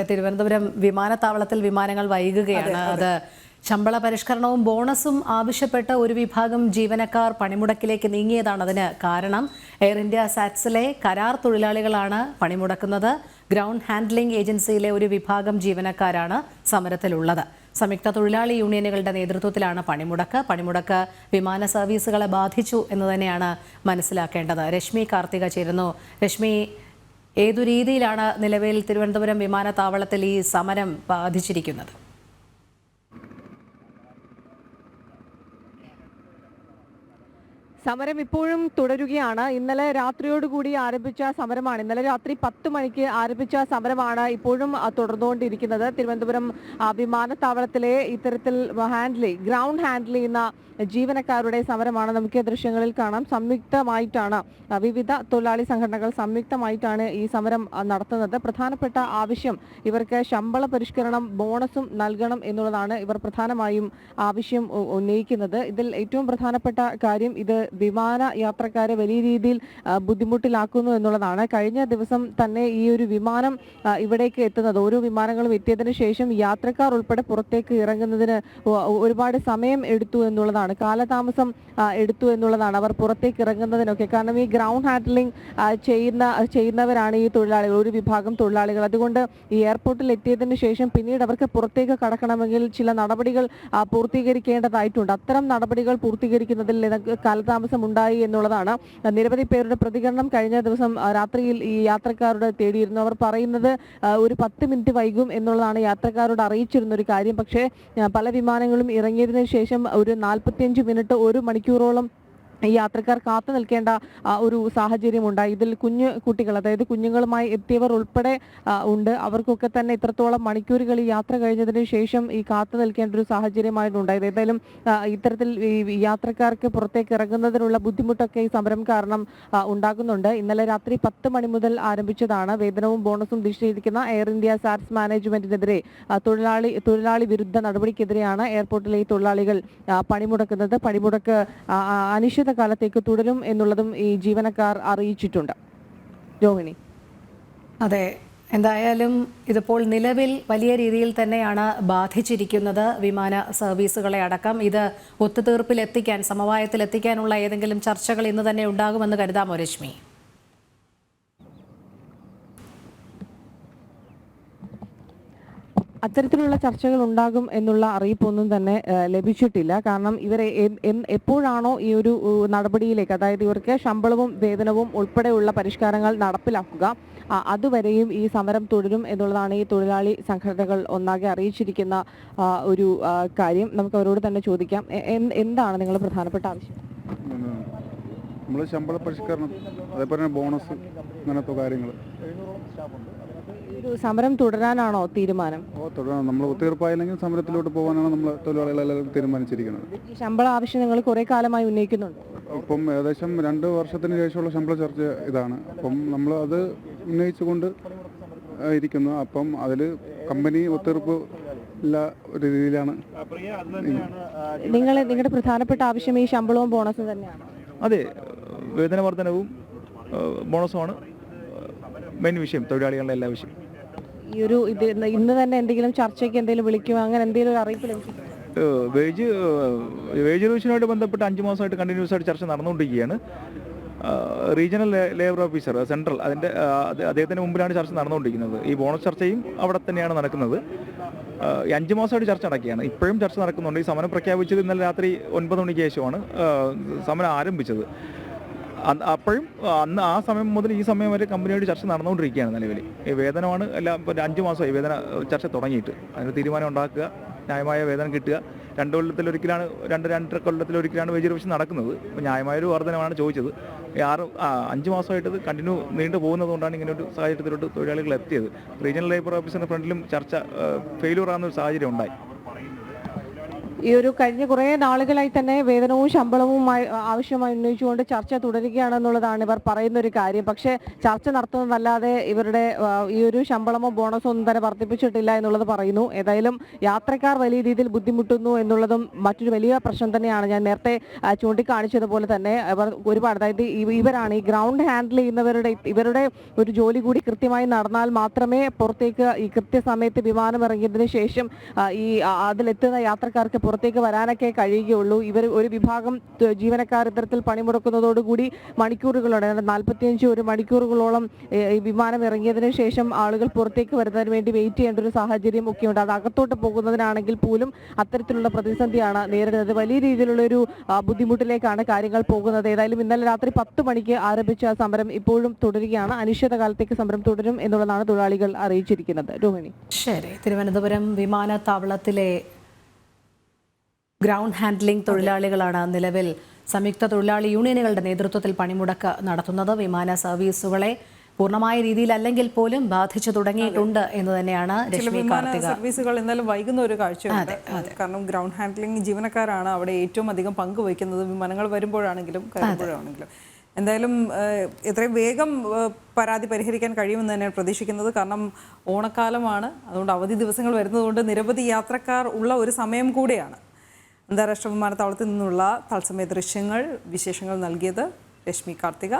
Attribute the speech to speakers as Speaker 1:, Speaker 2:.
Speaker 1: അതെ തിരുവനന്തപുരം വിമാനത്താവളത്തിൽ വിമാനങ്ങൾ വൈകുകയാണ്. അത് ശമ്പള പരിഷ്കരണവും ബോണസും ആവശ്യപ്പെട്ട ഒരു വിഭാഗം ജീവനക്കാർ പണിമുടക്കിലേക്ക് നീങ്ങിയതാണ് അതിന് കാരണം. എയർ ഇന്ത്യ സാറ്റ്സിലെ കരാർ തൊഴിലാളികളാണ് പണിമുടക്കുന്നത്. ഗ്രൗണ്ട് ഹാൻഡ്ലിംഗ് ഏജൻസിയിലെ ഒരു വിഭാഗം ജീവനക്കാരാണ് സമരത്തിലുള്ളത്. സംയുക്ത തൊഴിലാളി യൂണിയനുകളുടെ നേതൃത്വത്തിലാണ് പണിമുടക്ക്. പണിമുടക്ക് വിമാന സർവീസുകളെ ബാധിച്ചു എന്ന് തന്നെയാണ് മനസ്സിലാക്കേണ്ടത്. രശ്മി കാർത്തിക ചേരുന്നു. രശ്മി ഏതു രീതിയിലാണ് നിലവിൽ തിരുവനന്തപുരം വിമാനത്താവളത്തിൽ ഈ സമരം ബാധിച്ചിരിക്കുന്നത്?
Speaker 2: സമരം ഇപ്പോഴും തുടരുകയാണ്. ഇന്നലെ രാത്രിയോടുകൂടി ആരംഭിച്ച സമരമാണ്. ഇന്നലെ രാത്രി പത്ത് മണിക്ക് ആരംഭിച്ച സമരമാണ് ഇപ്പോഴും തുടർന്നുകൊണ്ടിരിക്കുന്നത്. തിരുവനന്തപുരം വിമാനത്താവളത്തിലെ ഇത്തരത്തിൽ ഹാൻഡിൽ ഗ്രൗണ്ട് ഹാൻഡിൽ ചെയ്യുന്ന ജീവനക്കാരുടെ സമരമാണ് നമുക്ക് ദൃശ്യങ്ങളിൽ കാണാം. സംയുക്തമായിട്ടാണ് വിവിധ തൊഴിലാളി സംഘടനകൾ സംയുക്തമായിട്ടാണ് ഈ സമരം നടത്തുന്നത്. പ്രധാനപ്പെട്ട ആവശ്യം ഇവർക്ക് ശമ്പള പരിഷ്കരണം ബോണസും നൽകണം എന്നുള്ളതാണ് ഇവർ പ്രധാനമായും ആവശ്യം ഉന്നയിക്കുന്നത്. ഇതിൽ ഏറ്റവും പ്രധാനപ്പെട്ട കാര്യം ഇത് വിമാന യാത്രക്കാരെ വലിയ രീതിയിൽ ബുദ്ധിമുട്ടിലാക്കുന്നു എന്നുള്ളതാണ്. കഴിഞ്ഞ ദിവസം തന്നെ ഈ ഒരു വിമാനം ഇവിടേക്ക് എത്തുന്നത് ഓരോ വിമാനങ്ങളും എത്തിയതിനു ശേഷം യാത്രക്കാർ ഉൾപ്പെടെ പുറത്തേക്ക് ഇറങ്ങുന്നതിന് ഒരുപാട് സമയം എടുത്തു എന്നുള്ളതാണ്. കാലതാമസം എടുത്തു എന്നുള്ളതാണ് അവർ പുറത്തേക്ക് ഇറങ്ങുന്നതിനൊക്കെ. കാരണം ഈ ഗ്രൗണ്ട് ഹാൻഡ്ലിംഗ് ചെയ്യുന്ന ചെയ്യുന്നവരാണ് ഈ തൊഴിലാളികൾ ഒരു വിഭാഗം തൊഴിലാളികൾ. അതുകൊണ്ട് ഈ എയർപോർട്ടിൽ എത്തിയതിനു ശേഷം പിന്നീട് അവർക്ക് പുറത്തേക്ക് കടക്കണമെങ്കിൽ ചില നടപടികൾ പൂർത്തീകരിക്കേണ്ടതായിട്ടുണ്ട്. അത്തരം നടപടികൾ പൂർത്തീകരിക്കുന്നതിൽ ഇതൊക്കെ കാലതാമസം ഉണ്ടായി എന്നുള്ളതാണ്. നിരവധി പേരുടെ പ്രതികരണം കഴിഞ്ഞ ദിവസം രാത്രിയിൽ ഈ യാത്രക്കാരുടെ തേടിയിരുന്നു. അവർ പറയുന്നത് ഒരു പത്ത് മിനിറ്റ് വൈകും എന്നുള്ളതാണ് യാത്രക്കാരോട് അറിയിച്ചിരുന്ന ഒരു കാര്യം. പക്ഷേ പല വിമാനങ്ങളും ഇറങ്ങിയതിനു ശേഷം ഒരു നാൽപ്പത്തിയഞ്ച് മിനിറ്റ് ഒരു മണിക്കൂറോളം യാത്രക്കാർ കാത്തു നിൽക്കേണ്ട ഒരു സാഹചര്യം ഉണ്ടായി ഇതിൽ കുഞ്ഞു കുട്ടികൾ അതായത് കുഞ്ഞുങ്ങളുമായി എത്തിയവർ ഉൾപ്പെടെ ഉണ്ട്. അവർക്കൊക്കെ തന്നെ ഇത്രത്തോളം മണിക്കൂറുകൾ ഈ യാത്ര കഴിഞ്ഞതിന് ശേഷം ഈ കാത്തു നിൽക്കേണ്ട ഒരു സാഹചര്യമായിരുന്നു ഉണ്ടായത്. ഏതായാലും ഇത്തരത്തിൽ യാത്രക്കാർക്ക് പുറത്തേക്ക് ഇറങ്ങുന്നതിനുള്ള ബുദ്ധിമുട്ടൊക്കെ ഈ സമരം കാരണം ഉണ്ടാകുന്നുണ്ട്. ഇന്നലെ രാത്രി പത്ത് മണി മുതൽ ആരംഭിച്ചതാണ്. വേതനവും ബോണസും ദിശയിരിക്കുന്ന എയർ ഇന്ത്യ സാറ്റ്സ് മാനേജ്മെന്റിനെതിരെ തൊഴിലാളി തൊഴിലാളി വിരുദ്ധ നടപടിക്കെതിരെയാണ് എയർപോർട്ടിലെ ഈ തൊഴിലാളികൾ പണിമുടക്കുന്നത്. പണിമുടക്ക് ആ, അനിശ്ചിത കാലത്തേക്ക് തുടരും എന്നുള്ളതും ഈ ജീവനക്കാർ അറിയിച്ചിട്ടുണ്ട്. രോഹിണി.
Speaker 1: അതെ എന്തായാലും ഇതിപ്പോൾ നിലവിൽ വലിയ രീതിയിൽ തന്നെയാണ് ബാധിച്ചിരിക്കുന്നത് വിമാന സർവീസുകളെ അടക്കം. ഇത് ഒത്തുതീർപ്പിലെത്തിക്കാൻ സമവായത്തിലെത്തിക്കാനുള്ള ഏതെങ്കിലും ചർച്ചകൾ ഇന്ന് തന്നെ ഉണ്ടാകുമെന്ന് കരുതാമോ രശ്മി?
Speaker 2: അത്തരത്തിലുള്ള ചർച്ചകൾ ഉണ്ടാകും എന്നുള്ള അറിയിപ്പൊന്നും തന്നെ ലഭിച്ചിട്ടില്ല. കാരണം ഇവരെ എപ്പോഴാണോ ഈ ഒരു നടപടിയിലേക്ക് അതായത് ഇവർക്ക് ശമ്പളവും വേതനവും ഉൾപ്പെടെയുള്ള പരിഷ്കാരങ്ങൾ നടപ്പിലാക്കുക അതുവരെയും ഈ സമരം തുടരും എന്നുള്ളതാണ് ഈ തൊഴിലാളി സംഘടനകൾ ഒന്നാകെ അറിയിച്ചിരിക്കുന്ന ഒരു കാര്യം. നമുക്ക് അവരോട് തന്നെ ചോദിക്കാം. എന്താണ് നിങ്ങൾ പ്രധാനപ്പെട്ട ആവശ്യം?
Speaker 3: നമ്മൾ ശമ്പള പരിഷ്കരണം അതേപോലെ ബോണസ് അങ്ങനത്തെ കാര്യങ്ങൾ
Speaker 2: ഒരു സമരം തുടരാനാണോ തീരുമാനം?
Speaker 3: ഓ തുടരാം നമ്മൾ ഒത്തുതീർപ്പായില്ലെങ്കിൽ സമരത്തിലോട്ട് പോകാനാണ് നമ്മൾ തൊഴിലാളികളെല്ലാം തീരുമാനിച്ചിരിക്കുന്നത്.
Speaker 2: ഈ ശമ്പള ആവശ്യം നിങ്ങൾ കുറെ കാലമായി ഉന്നയിക്കുന്നുണ്ട്.
Speaker 3: ഇപ്പം ഏകദേശം രണ്ട് വർഷത്തിന് ശേഷമുള്ള ശമ്പള ചർച്ച ഇതാണ്. അപ്പം നമ്മൾ അത് ഉന്നയിച്ചുകൊണ്ട് ഇരിക്കുന്നു. അപ്പം അതിൽ കമ്പനി ഒത്തുതീർപ്പ് രീതിയിലാണ്
Speaker 2: നിങ്ങൾ നിങ്ങളുടെ പ്രധാനപ്പെട്ട ആവശ്യം ഈ ശമ്പളവും ബോണസും തന്നെയാണ്.
Speaker 4: അതെ. വേതന വർധനവും ബോണസുമാണ്. മെയിൻ വിഷയം തൊഴിലാളികളുടെ എല്ലാ വിഷയം
Speaker 2: ഈ ഒരു ഇത് ഇന്ന് തന്നെ എന്തെങ്കിലും ചർച്ചയ്ക്ക് എന്തെങ്കിലും വിളിക്കുമോ അങ്ങനെ എന്തെങ്കിലും ഒരു അറിയിപ്പ് ലഭിക്കും
Speaker 4: വേജ് വേജ് റിവിഷനുമായിട്ട് ബന്ധപ്പെട്ട് അഞ്ച് മാസമായിട്ട് കണ്ടിന്യൂസ് ആയിട്ട് ചർച്ച നടന്നുകൊണ്ടിരിക്കുകയാണ്. റീജിയണൽ ലേബർ ഓഫീസർ സെൻട്രൽ അതിന്റെ അദ്ദേഹത്തിന് മുമ്പിലാണ് ചർച്ച നടന്നുകൊണ്ടിരിക്കുന്നത്. ഈ ബോണസ് ചർച്ചയും അവിടെ തന്നെയാണ് നടക്കുന്നത്. ഈ അഞ്ച് മാസമായിട്ട് ചർച്ച നടക്കുകയാണ്. ഇപ്പോഴും ചർച്ച നടക്കുന്നുണ്ട്. ഈ സമരം പ്രഖ്യാപിച്ചത് ഇന്നലെ രാത്രി ഒൻപത് മണിക്ക് ശേഷമാണ് സമരം ആരംഭിച്ചത്. അപ്പോഴും അന്ന് ആ സമയം മുതൽ ഈ സമയം വരെ കമ്പനിയോട് ചർച്ച നടന്നുകൊണ്ടിരിക്കുകയാണ് നിലവിൽ. ഈ വേതനമാണ് എല്ലാം ഇപ്പോൾ അഞ്ച് മാസമായി വേതന ചർച്ച തുടങ്ങിയിട്ട്. അതിന് തീരുമാനം ഉണ്ടാക്കുക ന്യായമായ വേതനം കിട്ടുക. രണ്ട് കൊല്ലത്തിലൊരിക്കലാണ് രണ്ട് രണ്ടര കൊല്ലത്തിലൊരിക്കലാണ് വേജ് റിവിഷൻ നടക്കുന്നത്. അപ്പോൾ ന്യായമായൊരു വർധനമാണ് ചോദിച്ചത്. ആറ് അഞ്ച് മാസമായിട്ട് കണ്ടിന്യൂ നീണ്ടു പോകുന്നതുകൊണ്ടാണ് ഇങ്ങനെ ഒരു സാഹചര്യത്തിലോട്ട് തൊഴിലാളികൾ എത്തിയത്. റീജിയണൽ ലേബർ ഓഫീസിന്റെ ഫ്രണ്ടിലും ചർച്ച ഫെയിലൂർ ആകുന്ന ഒരു സാഹചര്യം ഉണ്ടായി.
Speaker 2: ഈ ഒരു കഴിഞ്ഞ കുറേ നാളുകളായി തന്നെ വേതനവും ശമ്പളവും ആവശ്യമായി ഉന്നയിച്ചുകൊണ്ട് ചർച്ച തുടരുകയാണെന്നുള്ളതാണ് ഇവർ പറയുന്ന ഒരു കാര്യം. പക്ഷേ ചർച്ച നടത്തുന്നതല്ലാതെ ഇവരുടെ ഈ ഒരു ശമ്പളമോ ബോണസോ ഒന്നും തന്നെ വർദ്ധിപ്പിച്ചിട്ടില്ല എന്നുള്ളത് പറയുന്നു. ഏതായാലും യാത്രക്കാർ വലിയ രീതിയിൽ ബുദ്ധിമുട്ടുന്നു എന്നുള്ളതും മറ്റൊരു വലിയ പ്രശ്നം തന്നെയാണ്. ഞാൻ നേരത്തെ ചൂണ്ടിക്കാണിച്ചതുപോലെ തന്നെ ഇവർ ഒരുപാട് അതായത് ഇവ- ഇവരാണ് ഈ ഗ്രൗണ്ട് ഹാൻഡിൽ ചെയ്യുന്നവരുടെ ഇവരുടെ ഒരു ജോലി കൂടി കൃത്യമായി നടന്നാൽ മാത്രമേ പുറത്തേക്ക് ഈ കൃത്യസമയത്ത് വിമാനം ഇറങ്ങിയതിനു ശേഷം ഈ അതിലെത്തുന്ന യാത്രക്കാർക്ക് പുറത്തേക്ക് വരാനൊക്കെ കഴിയുകയുള്ളൂ. ഇവർ ഒരു വിഭാഗം ജീവനക്കാർ ഇത്തരത്തിൽ പണിമുടക്കുന്നതോടുകൂടി മണിക്കൂറുകളോടെ നാൽപ്പത്തിയഞ്ച് ഒരു മണിക്കൂറുകളോളം വിമാനം ഇറങ്ങിയതിനു ശേഷം ആളുകൾ പുറത്തേക്ക് വരുന്നതിന് വേണ്ടി വെയിറ്റ് ചെയ്യേണ്ട ഒരു സാഹചര്യം ഒക്കെയുണ്ട്. അത് അകത്തോട്ട് പോകുന്നതിനാണെങ്കിൽ പോലും അത്തരത്തിലുള്ള പ്രതിസന്ധിയാണ് നേരിടുന്നത്. വലിയ രീതിയിലുള്ള ഒരു ബുദ്ധിമുട്ടിലേക്കാണ് കാര്യങ്ങൾ പോകുന്നത്. ഏതായാലും ഇന്നലെ രാത്രി പത്ത് മണിക്ക് ആരംഭിച്ച സമരം ഇപ്പോഴും തുടരുകയാണ്. അനിശ്ചിതകാലത്തേക്ക് സമരം തുടരും എന്നുള്ളതാണ് തൊഴിലാളികൾ അറിയിച്ചിരിക്കുന്നത്. രോഹിണി.
Speaker 1: ശരി. തിരുവനന്തപുരം വിമാനത്താവളത്തിലെ ഗ്രൗണ്ട് ഹാൻഡ്ലിംഗ് തൊഴിലാളികളാണ് നിലവിൽ സംയുക്ത തൊഴിലാളി യൂണിയനുകളുടെ നേതൃത്വത്തിൽ പണിമുടക്ക് നടത്തുന്നത്. വിമാന സർവീസുകളെ പൂർണമായ രീതിയിലല്ലെങ്കിൽ പോലും ബാധിച്ചു തുടങ്ങിയിട്ടുണ്ട് എന്ന് തന്നെയാണ്
Speaker 5: സർവീസുകൾ എന്നാലും വൈകുന്ന ഒരു കാഴ്ചയുണ്ട്. കാരണം ഗ്രൗണ്ട് ഹാൻഡ്ലിംഗ് ജീവനക്കാരാണ് അവിടെ ഏറ്റവും അധികം പങ്ക് വഹിക്കുന്നത്. വിമാനങ്ങൾ വരുമ്പോഴാണെങ്കിലും കയറുമ്പോഴാണെങ്കിലും. എന്തായാലും എത്രയും വേഗം പരാതി പരിഹരിക്കാൻ കഴിയുമെന്ന് തന്നെയാണ് പ്രതീക്ഷിക്കുന്നത്. കാരണം ഓണക്കാലമാണ്. അതുകൊണ്ട് അവധി ദിവസങ്ങൾ വരുന്നതുകൊണ്ട് നിരവധി യാത്രക്കാർ ഉള്ള ഒരു സമയം കൂടെയാണ്. അന്താരാഷ്ട്ര വിമാനത്താവളത്തിൽ നിന്നുള്ള തത്സമയ ദൃശ്യങ്ങൾ വിശേഷങ്ങൾ നൽകിയത് രശ്മി കാർത്തിക.